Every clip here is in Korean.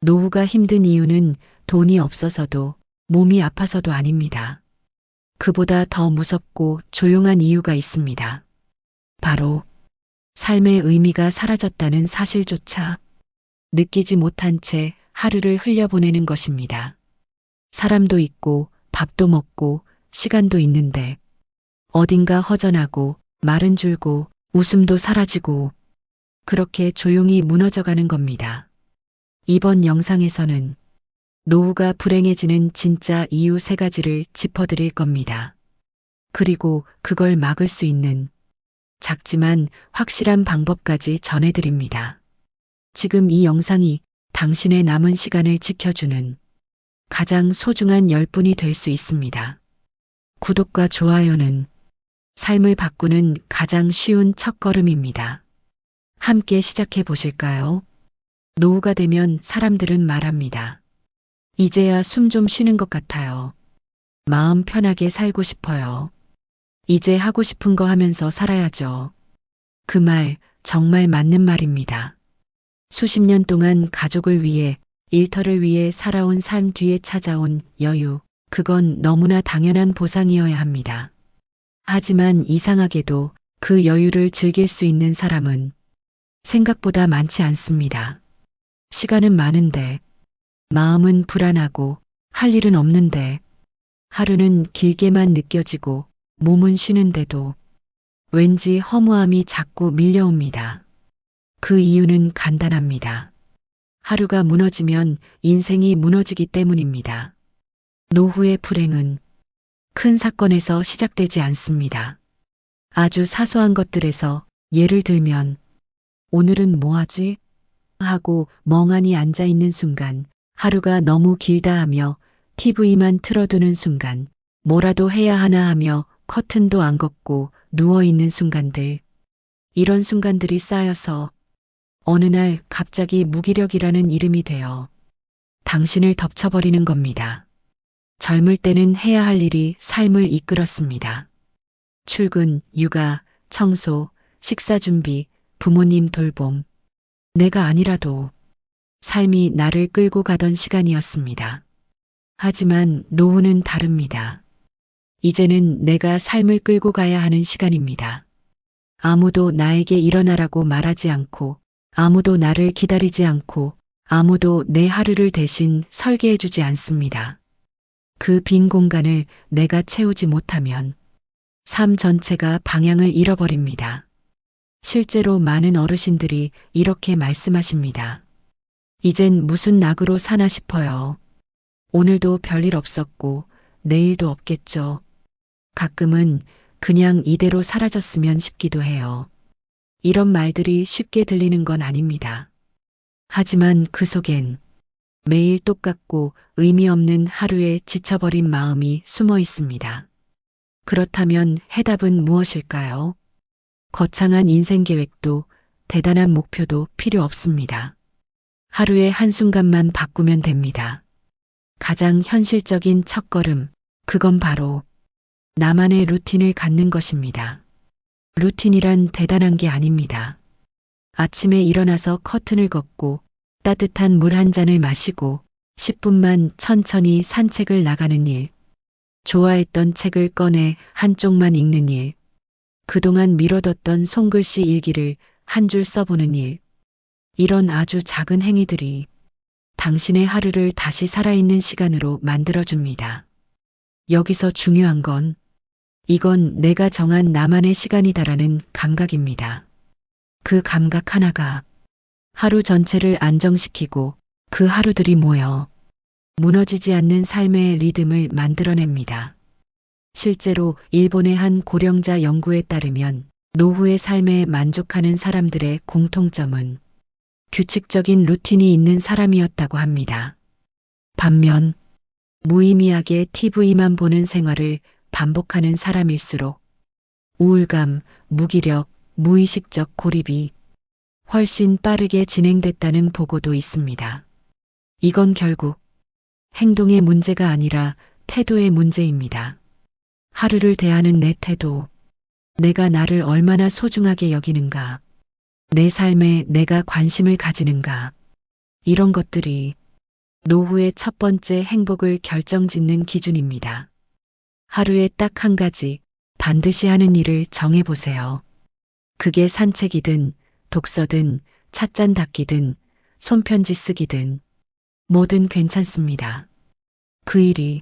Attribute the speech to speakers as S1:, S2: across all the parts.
S1: 노후가 힘든 이유는 돈이 없어서도 몸이 아파서도 아닙니다. 그보다 더 무섭고 조용한 이유가 있습니다. 바로 삶의 의미가 사라졌다는 사실조차 느끼지 못한 채 하루를 흘려보내는 것입니다. 사람도 있고 밥도 먹고 시간도 있는데 어딘가 허전하고 말은 줄고 웃음도 사라지고 그렇게 조용히 무너져가는 겁니다. 이번 영상에서는 노후가 불행해지는 진짜 이유 세 가지를 짚어드릴 겁니다. 그리고 그걸 막을 수 있는 작지만 확실한 방법까지 전해드립니다. 지금 이 영상이 당신의 남은 시간을 지켜주는 가장 소중한 열분이 될 수 있습니다. 구독과 좋아요는 삶을 바꾸는 가장 쉬운 첫걸음입니다. 함께 시작해 보실까요? 노후가 되면 사람들은 말합니다. 이제야 숨 좀 쉬는 것 같아요. 마음 편하게 살고 싶어요. 이제 하고 싶은 거 하면서 살아야죠. 그 말 정말 맞는 말입니다. 수십 년 동안 가족을 위해 일터를 위해 살아온 삶 뒤에 찾아온 여유, 그건 너무나 당연한 보상이어야 합니다. 하지만 이상하게도 그 여유를 즐길 수 있는 사람은 생각보다 많지 않습니다. 시간은 많은데, 마음은 불안하고 할 일은 없는데, 하루는 길게만 느껴지고 몸은 쉬는데도 왠지 허무함이 자꾸 밀려옵니다. 그 이유는 간단합니다. 하루가 무너지면 인생이 무너지기 때문입니다. 노후의 불행은 큰 사건에서 시작되지 않습니다. 아주 사소한 것들에서 예를 들면 오늘은 뭐 하지? 하고 멍하니 앉아 있는 순간 하루가 너무 길다 하며 TV만 틀어두는 순간 뭐라도 해야 하나 하며 커튼도 안 걷고 누워 있는 순간들. 이런 순간들이 쌓여서 어느 날 갑자기 무기력이라는 이름이 되어 당신을 덮쳐버리는 겁니다. 젊을 때는 해야 할 일이 삶을 이끌었습니다. 출근, 육아, 청소, 식사 준비, 부모님 돌봄. 내가 아니라도 삶이 나를 끌고 가던 시간이었습니다. 하지만 노후는 다릅니다. 이제는 내가 삶을 끌고 가야 하는 시간입니다. 아무도 나에게 일어나라고 말하지 않고, 아무도 나를 기다리지 않고, 아무도 내 하루를 대신 설계해 주지 않습니다. 그 빈 공간을 내가 채우지 못하면 삶 전체가 방향을 잃어버립니다. 실제로 많은 어르신들이 이렇게 말씀하십니다. 이젠 무슨 낙으로 사나 싶어요. 오늘도 별일 없었고 내일도 없겠죠. 가끔은 그냥 이대로 사라졌으면 싶기도 해요. 이런 말들이 쉽게 들리는 건 아닙니다. 하지만 그 속엔 매일 똑같고 의미 없는 하루에 지쳐버린 마음이 숨어 있습니다. 그렇다면 해답은 무엇일까요? 거창한 인생 계획도 대단한 목표도 필요 없습니다. 하루의 한순간만 바꾸면 됩니다. 가장 현실적인 첫걸음, 그건 바로 나만의 루틴을 갖는 것입니다. 루틴이란 대단한 게 아닙니다. 아침에 일어나서 커튼을 걷고 따뜻한 물 한 잔을 마시고 10분만 천천히 산책을 나가는 일. 좋아했던 책을 꺼내 한쪽만 읽는 일. 그동안 미뤄뒀던 손글씨 일기를 한 줄 써보는 일. 이런 아주 작은 행위들이 당신의 하루를 다시 살아있는 시간으로 만들어줍니다. 여기서 중요한 건 이건 내가 정한 나만의 시간이다라는 감각입니다. 그 감각 하나가 하루 전체를 안정시키고 그 하루들이 모여 무너지지 않는 삶의 리듬을 만들어냅니다. 실제로 일본의 한 고령자 연구에 따르면 노후의 삶에 만족하는 사람들의 공통점은 규칙적인 루틴이 있는 사람이었다고 합니다. 반면 무의미하게 TV만 보는 생활을 반복하는 사람일수록 우울감, 무기력, 무의식적 고립이 훨씬 빠르게 진행됐다는 보고도 있습니다. 이건 결국 행동의 문제가 아니라 태도의 문제입니다. 하루를 대하는 내 태도, 내가 나를 얼마나 소중하게 여기는가, 내 삶에 내가 관심을 가지는가, 이런 것들이 노후의 첫 번째 행복을 결정짓는 기준입니다. 하루에 딱 한 가지 반드시 하는 일을 정해보세요. 그게 산책이든 독서든 찻잔 닦기든 손편지 쓰기든 뭐든 괜찮습니다. 그 일이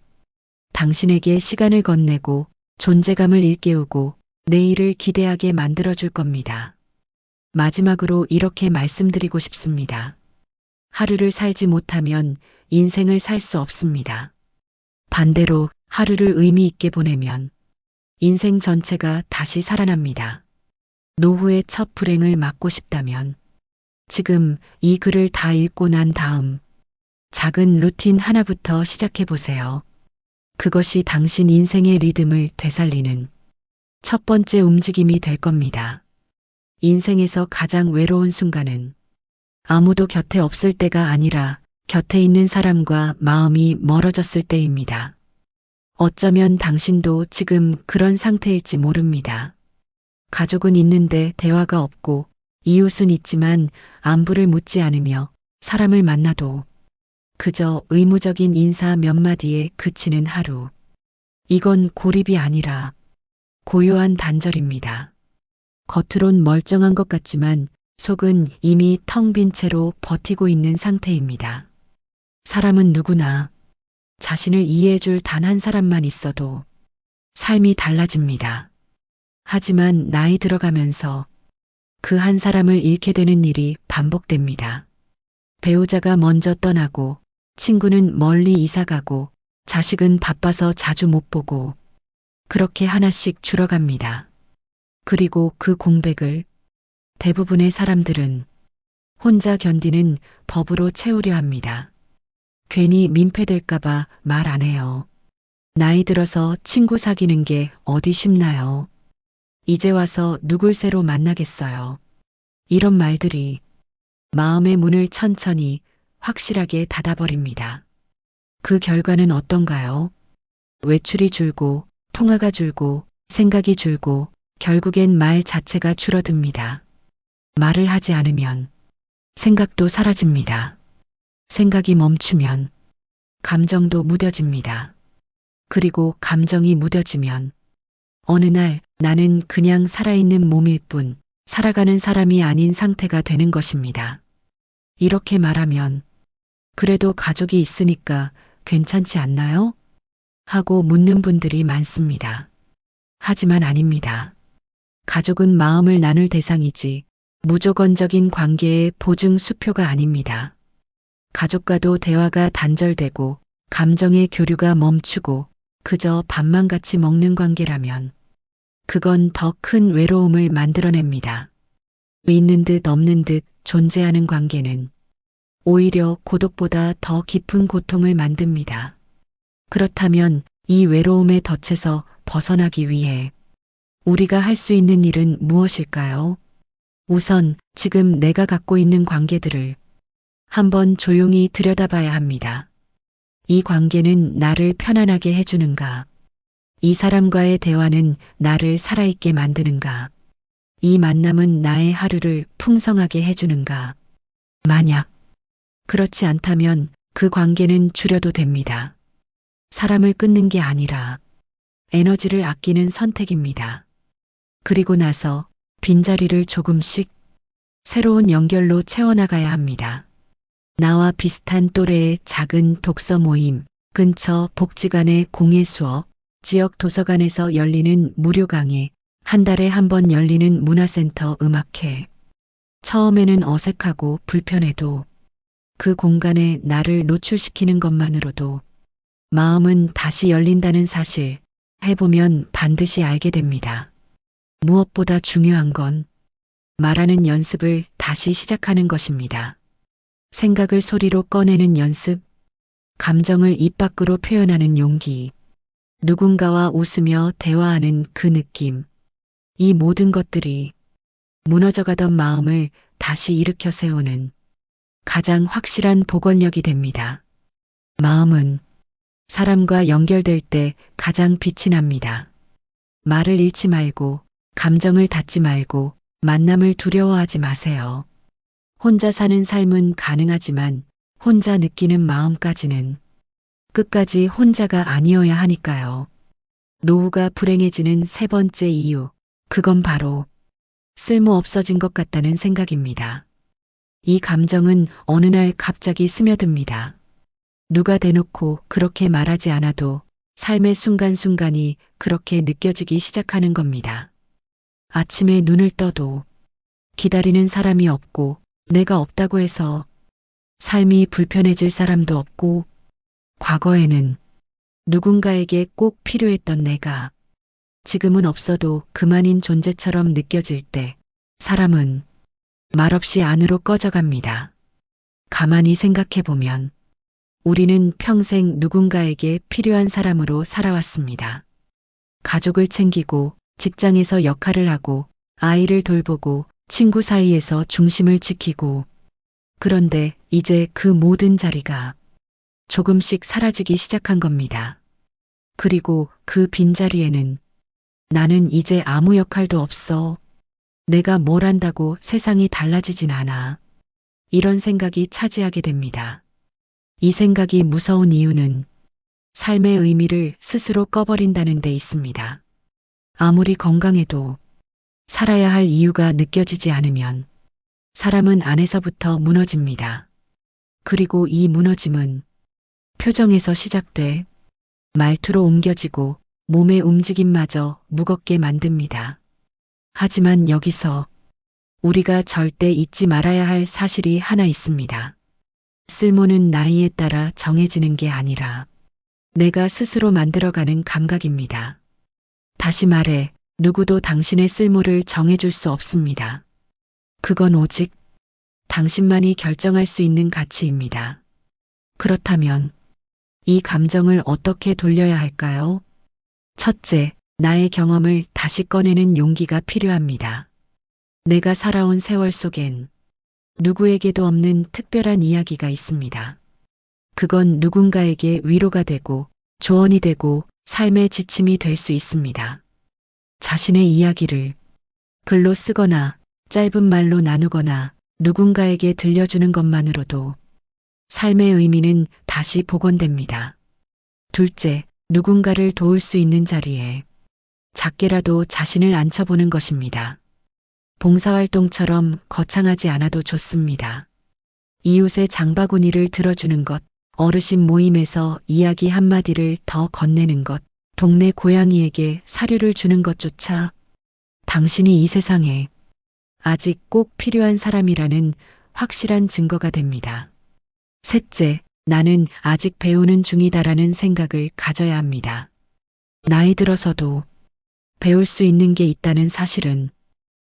S1: 당신에게 시간을 건네고 존재감을 일깨우고 내일을 기대하게 만들어줄 겁니다. 마지막으로 이렇게 말씀드리고 싶습니다. 하루를 살지 못하면 인생을 살 수 없습니다. 반대로 하루를 의미 있게 보내면 인생 전체가 다시 살아납니다. 노후의 첫 불행을 막고 싶다면 지금 이 글을 다 읽고 난 다음 작은 루틴 하나부터 시작해 보세요. 그것이 당신 인생의 리듬을 되살리는 첫 번째 움직임이 될 겁니다. 인생에서 가장 외로운 순간은 아무도 곁에 없을 때가 아니라 곁에 있는 사람과 마음이 멀어졌을 때입니다. 어쩌면 당신도 지금 그런 상태일지 모릅니다. 가족은 있는데 대화가 없고 이웃은 있지만 안부를 묻지 않으며 사람을 만나도 그저 의무적인 인사 몇 마디에 그치는 하루. 이건 고립이 아니라 고요한 단절입니다. 겉으론 멀쩡한 것 같지만 속은 이미 텅 빈 채로 버티고 있는 상태입니다. 사람은 누구나 자신을 이해해줄 단 한 사람만 있어도 삶이 달라집니다. 하지만 나이 들어가면서 그 한 사람을 잃게 되는 일이 반복됩니다. 배우자가 먼저 떠나고 친구는 멀리 이사가고 자식은 바빠서 자주 못 보고 그렇게 하나씩 줄어갑니다. 그리고 그 공백을 대부분의 사람들은 혼자 견디는 법으로 채우려 합니다. 괜히 민폐될까봐 말 안 해요. 나이 들어서 친구 사귀는 게 어디 쉽나요? 이제 와서 누굴 새로 만나겠어요. 이런 말들이 마음의 문을 천천히 확실하게 닫아버립니다. 그 결과는 어떤가요? 외출이 줄고, 통화가 줄고, 생각이 줄고, 결국엔 말 자체가 줄어듭니다. 말을 하지 않으면 생각도 사라집니다. 생각이 멈추면 감정도 무뎌집니다. 그리고 감정이 무뎌지면 어느 날 나는 그냥 살아있는 몸일 뿐 살아가는 사람이 아닌 상태가 되는 것입니다. 이렇게 말하면 그래도 가족이 있으니까 괜찮지 않나요? 하고 묻는 분들이 많습니다. 하지만 아닙니다. 가족은 마음을 나눌 대상이지 무조건적인 관계의 보증 수표가 아닙니다. 가족과도 대화가 단절되고 감정의 교류가 멈추고 그저 밥만 같이 먹는 관계라면 그건 더 큰 외로움을 만들어냅니다. 있는 듯 없는 듯 존재하는 관계는 오히려 고독보다 더 깊은 고통을 만듭니다. 그렇다면 이 외로움의 덫에서 벗어나기 위해 우리가 할 수 있는 일은 무엇일까요? 우선 지금 내가 갖고 있는 관계들을 한번 조용히 들여다봐야 합니다. 이 관계는 나를 편안하게 해주는가? 이 사람과의 대화는 나를 살아있게 만드는가? 이 만남은 나의 하루를 풍성하게 해주는가? 만약 그렇지 않다면 그 관계는 줄여도 됩니다. 사람을 끊는 게 아니라 에너지를 아끼는 선택입니다. 그리고 나서 빈자리를 조금씩 새로운 연결로 채워나가야 합니다. 나와 비슷한 또래의 작은 독서 모임, 근처 복지관의 공예 수업, 지역 도서관에서 열리는 무료 강의, 한 달에 한 번 열리는 문화센터 음악회. 처음에는 어색하고 불편해도 그 공간에 나를 노출시키는 것만으로도 마음은 다시 열린다는 사실 해보면 반드시 알게 됩니다. 무엇보다 중요한 건 말하는 연습을 다시 시작하는 것입니다. 생각을 소리로 꺼내는 연습, 감정을 입 밖으로 표현하는 용기, 누군가와 웃으며 대화하는 그 느낌, 이 모든 것들이 무너져가던 마음을 다시 일으켜 세우는 가장 확실한 복원력이 됩니다. 마음은 사람과 연결될 때 가장 빛이 납니다. 말을 잃지 말고 감정을 닫지 말고 만남을 두려워하지 마세요. 혼자 사는 삶은 가능하지만 혼자 느끼는 마음까지는 끝까지 혼자가 아니어야 하니까요. 노후가 불행해지는 세 번째 이유, 그건 바로 쓸모 없어진 것 같다는 생각입니다. 이 감정은 어느 날 갑자기 스며듭니다. 누가 대놓고 그렇게 말하지 않아도 삶의 순간순간이 그렇게 느껴지기 시작하는 겁니다. 아침에 눈을 떠도 기다리는 사람이 없고 내가 없다고 해서 삶이 불편해질 사람도 없고 과거에는 누군가에게 꼭 필요했던 내가 지금은 없어도 그만인 존재처럼 느껴질 때 사람은 말없이 안으로 꺼져갑니다. 가만히 생각해 보면 우리는 평생 누군가에게 필요한 사람으로 살아왔습니다. 가족을 챙기고 직장에서 역할을 하고 아이를 돌보고 친구 사이에서 중심을 지키고 그런데 이제 그 모든 자리가 조금씩 사라지기 시작한 겁니다. 그리고 그 빈자리에는 나는 이제 아무 역할도 없어. 내가 뭘 한다고 세상이 달라지진 않아. 이런 생각이 차지하게 됩니다. 이 생각이 무서운 이유는 삶의 의미를 스스로 꺼버린다는 데 있습니다. 아무리 건강해도 살아야 할 이유가 느껴지지 않으면 사람은 안에서부터 무너집니다. 그리고 이 무너짐은 표정에서 시작돼 말투로 옮겨지고 몸의 움직임마저 무겁게 만듭니다. 하지만 여기서 우리가 절대 잊지 말아야 할 사실이 하나 있습니다. 쓸모는 나이에 따라 정해지는 게 아니라 내가 스스로 만들어가는 감각입니다. 다시 말해, 누구도 당신의 쓸모를 정해줄 수 없습니다. 그건 오직 당신만이 결정할 수 있는 가치입니다. 그렇다면 이 감정을 어떻게 돌려야 할까요? 첫째, 나의 경험을 다시 꺼내는 용기가 필요합니다. 내가 살아온 세월 속엔 누구에게도 없는 특별한 이야기가 있습니다. 그건 누군가에게 위로가 되고 조언이 되고 삶의 지침이 될 수 있습니다. 자신의 이야기를 글로 쓰거나 짧은 말로 나누거나 누군가에게 들려주는 것만으로도 삶의 의미는 다시 복원됩니다. 둘째, 누군가를 도울 수 있는 자리에 작게라도 자신을 앉혀보는 것입니다. 봉사활동처럼 거창하지 않아도 좋습니다. 이웃의 장바구니를 들어주는 것, 어르신 모임에서 이야기 한마디를 더 건네는 것, 동네 고양이에게 사료를 주는 것조차 당신이 이 세상에 아직 꼭 필요한 사람이라는 확실한 증거가 됩니다. 셋째, 나는 아직 배우는 중이다라는 생각을 가져야 합니다. 나이 들어서도 배울 수 있는 게 있다는 사실은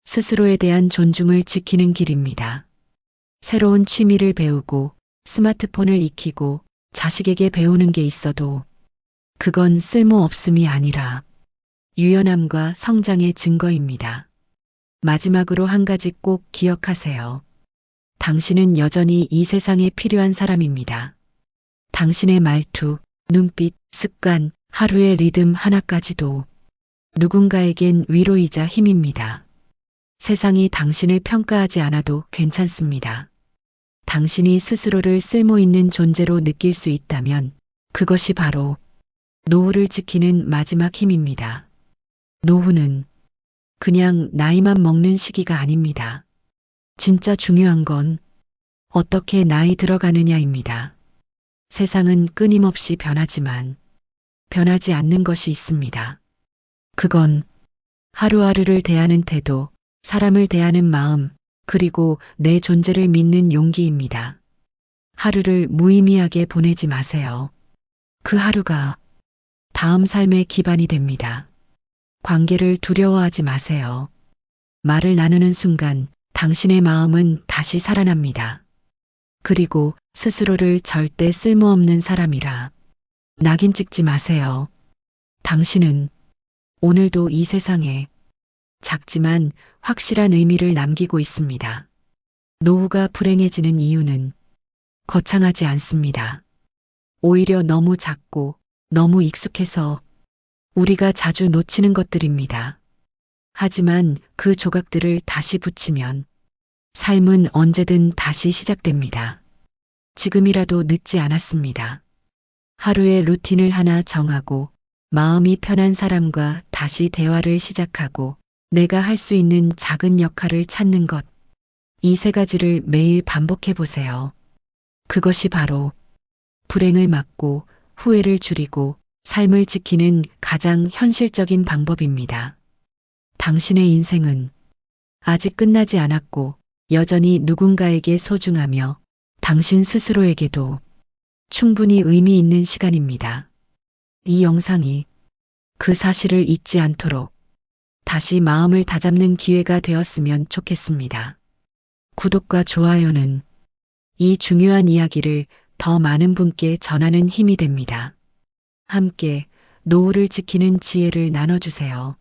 S1: 스스로에 대한 존중을 지키는 길입니다. 새로운 취미를 배우고 스마트폰을 익히고 자식에게 배우는 게 있어도 그건 쓸모없음이 아니라 유연함과 성장의 증거입니다. 마지막으로 한 가지 꼭 기억하세요. 당신은 여전히 이 세상에 필요한 사람입니다. 당신의 말투, 눈빛, 습관, 하루의 리듬 하나까지도 누군가에겐 위로이자 힘입니다. 세상이 당신을 평가하지 않아도 괜찮습니다. 당신이 스스로를 쓸모 있는 존재로 느낄 수 있다면 그것이 바로 노후를 지키는 마지막 힘입니다. 노후는 그냥 나이만 먹는 시기가 아닙니다. 진짜 중요한 건 어떻게 나이 들어가느냐입니다. 세상은 끊임없이 변하지만 변하지 않는 것이 있습니다. 그건 하루하루를 대하는 태도, 사람을 대하는 마음, 그리고 내 존재를 믿는 용기입니다. 하루를 무의미하게 보내지 마세요. 그 하루가 다음 삶의 기반이 됩니다. 관계를 두려워하지 마세요. 말을 나누는 순간 당신의 마음은 다시 살아납니다. 그리고 스스로를 절대 쓸모없는 사람이라 낙인 찍지 마세요. 당신은 오늘도 이 세상에 작지만 확실한 의미를 남기고 있습니다. 노후가 불행해지는 이유는 거창하지 않습니다. 오히려 너무 작고 너무 익숙해서 우리가 자주 놓치는 것들입니다. 하지만 그 조각들을 다시 붙이면 삶은 언제든 다시 시작됩니다. 지금이라도 늦지 않았습니다. 하루의 루틴을 하나 정하고 마음이 편한 사람과 다시 대화를 시작하고 내가 할 수 있는 작은 역할을 찾는 것. 이 세 가지를 매일 반복해 보세요. 그것이 바로 불행을 막고 후회를 줄이고 삶을 지키는 가장 현실적인 방법입니다. 당신의 인생은 아직 끝나지 않았고 여전히 누군가에게 소중하며 당신 스스로에게도 충분히 의미 있는 시간입니다. 이 영상이 그 사실을 잊지 않도록 다시 마음을 다잡는 기회가 되었으면 좋겠습니다. 구독과 좋아요는 이 중요한 이야기를 더 많은 분께 전하는 힘이 됩니다. 함께 노후를 지키는 지혜를 나눠주세요.